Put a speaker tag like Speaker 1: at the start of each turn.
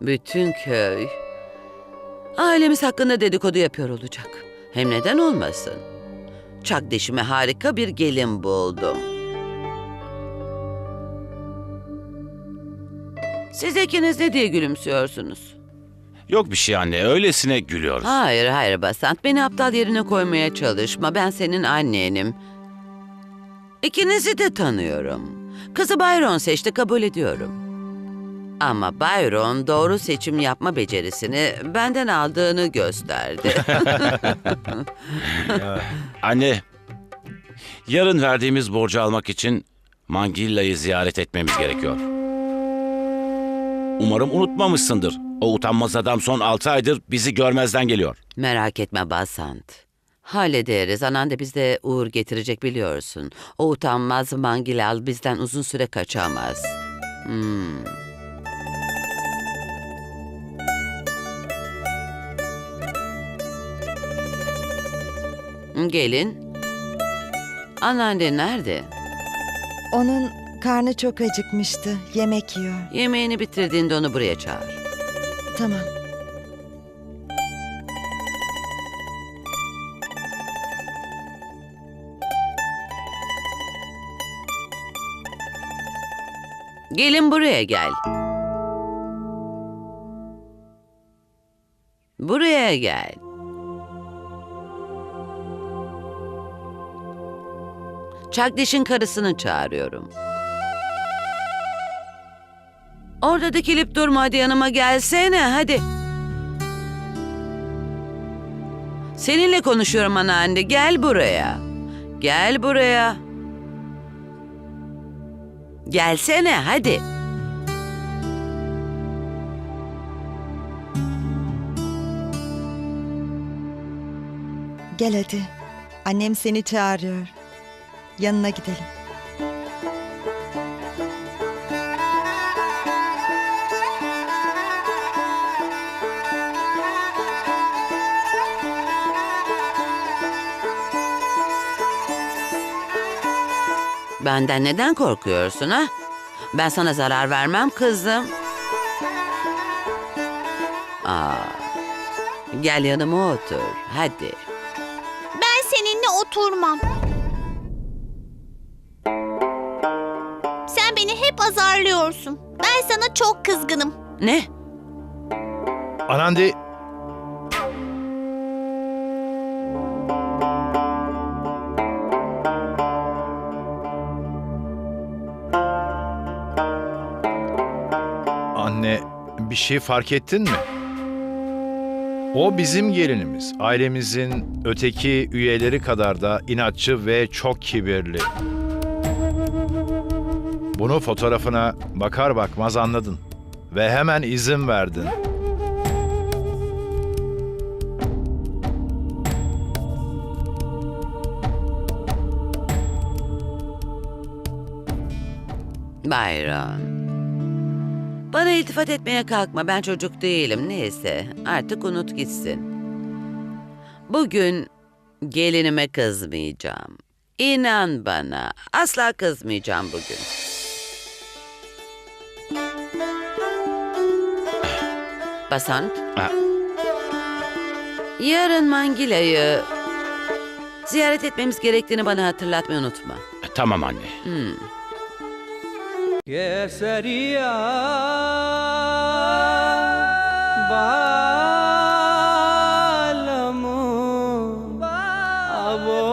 Speaker 1: Bütün köy ailemiz hakkında dedikodu yapıyor olacak. Hem neden olmasın? Çakdeşime harika bir gelin buldum. Siz ikiniz ne diye gülümsüyorsunuz?
Speaker 2: Yok bir şey anne, öylesine gülüyoruz.
Speaker 1: Hayır hayır Basant beni aptal yerine koymaya çalışma. Ben senin annenim. İkinizi de tanıyorum. Kızı Byron seçti kabul ediyorum. Ama Byron doğru seçim yapma becerisini benden aldığını gösterdi.
Speaker 2: Anne, yarın verdiğimiz borcu almak için Mangilla'yı ziyaret etmemiz gerekiyor. Umarım unutmamışsındır. O utanmaz adam son altı aydır bizi görmezden geliyor.
Speaker 1: Merak etme Basant. Hallederiz. Anan da bize uğur getirecek biliyorsun. O utanmaz Mangilal bizden uzun süre kaçamaz. Hmm. Gelin. Anneanne nerede?
Speaker 3: Onun karnı çok acıkmıştı. Yemek yiyor.
Speaker 1: Yemeğini bitirdiğinde onu buraya çağır.
Speaker 3: Tamam.
Speaker 1: Gelin buraya gel. Buraya gel. Çakdiş'in karısını çağırıyorum. Orada dikilip durma hadi yanıma gelsene hadi. Seninle konuşuyorum anneanne gel buraya. Gel buraya. Gelsene hadi.
Speaker 3: Gel hadi. Annem seni çağırıyor. Yanına gidelim.
Speaker 1: Benden neden korkuyorsun ha? Ben sana zarar vermem kızım. Aa, gel yanıma otur. Hadi.
Speaker 4: Ben seninle oturmam. Sen beni hep azarlıyorsun. Ben sana çok kızgınım.
Speaker 1: Ne?
Speaker 5: Anandi Anne, bir şey fark ettin mi? O bizim gelinimiz. Ailemizin öteki üyeleri kadar da inatçı ve çok kibirli. Bunu fotoğrafına bakar bakmaz anladın ve hemen izin verdin.
Speaker 1: Bayron. Bana iltifat etmeye kalkma. Ben çocuk değilim. Neyse artık unut gitsin. Bugün gelinime kızmayacağım. İnan bana. Asla kızmayacağım bugün. Basan.
Speaker 2: Ha.
Speaker 1: Yarın Mangila'yı ziyaret etmemiz gerektiğini bana hatırlatmayı unutma.
Speaker 2: E, tamam anne.
Speaker 1: Hmm.
Speaker 6: Keseria